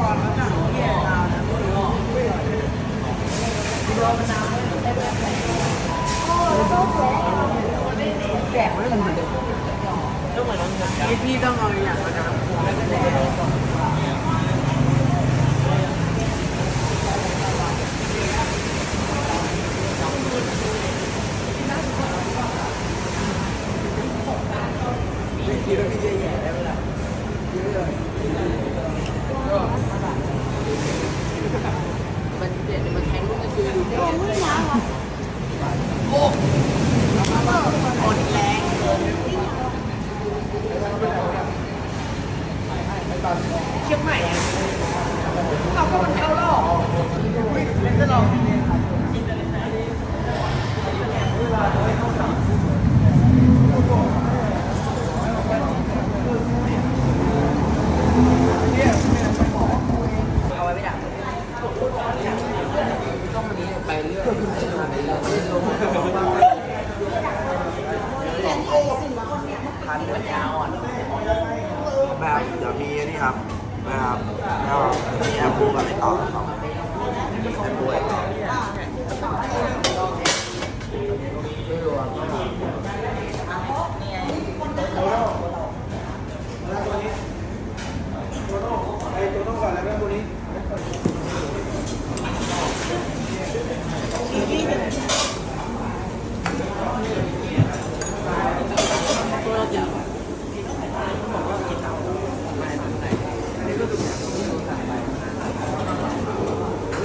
พี่พี่ต้องเอาอย่างมาน้ำแล้วก็แดง มันเด็ดมันแทงลูกกระชือดูดิเชียงใหม่อะเราก็มันเข้ารอบเล่นตลอด เอาไว้ไม่ได้ต้องวันนี้ไปเรื่อยไปเรื่อย พันมันยาอะแบบเดี๋ยวมีนี่ครับนะครับแล้วมีแอปปูกับอะไรต่อต่อแอปปูอะไรต่อน้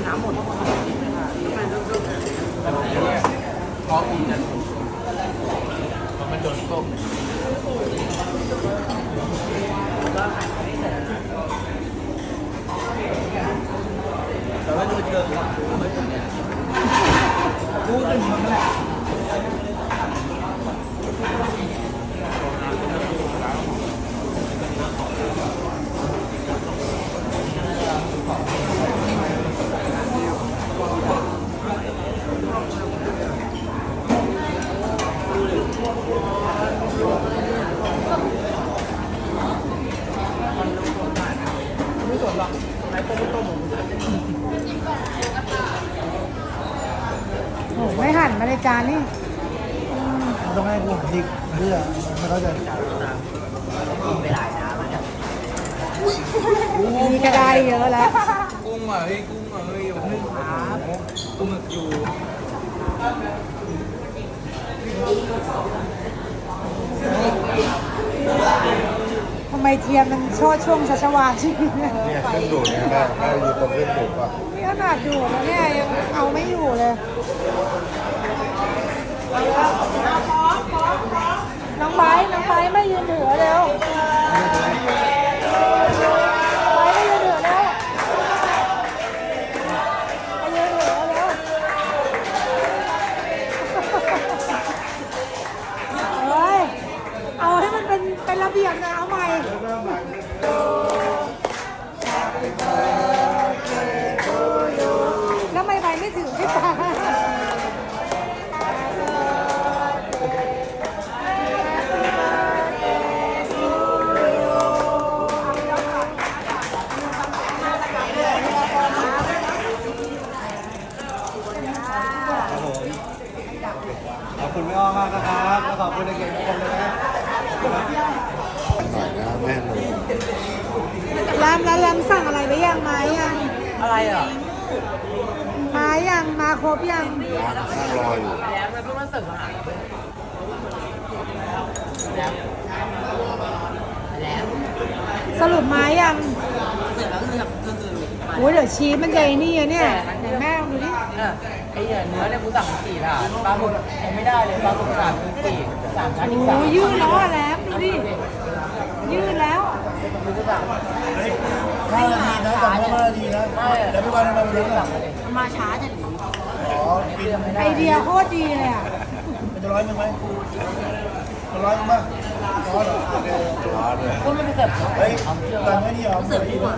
น้ำหมดพร้อกินนะมันโดนต้มแต่ว่าดูเชิงว่าพูดถึงมันแหละ ไม่สนหรอกไหนต้มไม่ต้มผม โอ้ไม่หันมาเลยจานนี่ต้องให้กูดิกเพื่อมันก็จะกินไปหลายน้ำแล้วเนี่ยนี่ก็ได้เยอะแล้ว กุ้งอะเฮ้ยกุ้งอะเฮ้ยโอ้โหครับกุ้งหมึกอยู่ ทำไมเทียมมันช่อช่วงชัชวาลใช่ไหมเนี่ยเนี่ยเครื่องดูดเนี่ยแม่แม่อยู่ตรงเครื่องดูดป่ะนี่ขนาดดูดแล้วเนี่ยยังเอาไม่อยู่เลยน้องไบร์ทน้องไบร์ทไม่ยืนเหนือแล้ว เบียบนะเอาใหม่แล้วไมใบไม่ถือพี่ตาครับผมขอบคุณแม่อ้อมากนะครับ แล้วขอบคุณเด็กๆทุกคนเลยนะ น่อยนะแม่หนูแรมแล้วแรมสั่งอะไรไว้ยังมายังอะไรอะมายังมาครบยังร้านนั่งรออยู่แล้วมันเพิ่งมาเสิร์ฟอาหารแล้วแล้วสรุปมายังเสร็จแล้วก็คือก็คือโอ้ยเดี๋ยวชีสมันใหญ่นี่อะเนี่ยไหนแม่ลองดูดิเออไอ้เนื้อเนี่ยกูสั่งสี่ถาดปลาหมึกยังไม่ได้เลยปลาหมึกสามคือสี่สามชั้นอีกสามโอ้ยยืดแล้วอะแรมดูดิ ยืดแล้วกูสั่งห้านาทีนะสั่งห้านาทีนะแล้วพี่วันทำไมไม่รู้ล่ะมาช้าจังอ๋อบินไอเดียโคตรดีเลยอะมันจะร้อยหนึ่งไหมมันร้อยหนึ่งป่ะร้อยเหรอร้อยเลยคุณไม่ไปเสิร์ฟเฮ้ยตังค์ไม่นี่เหรอเสิร์ฟดีด้วย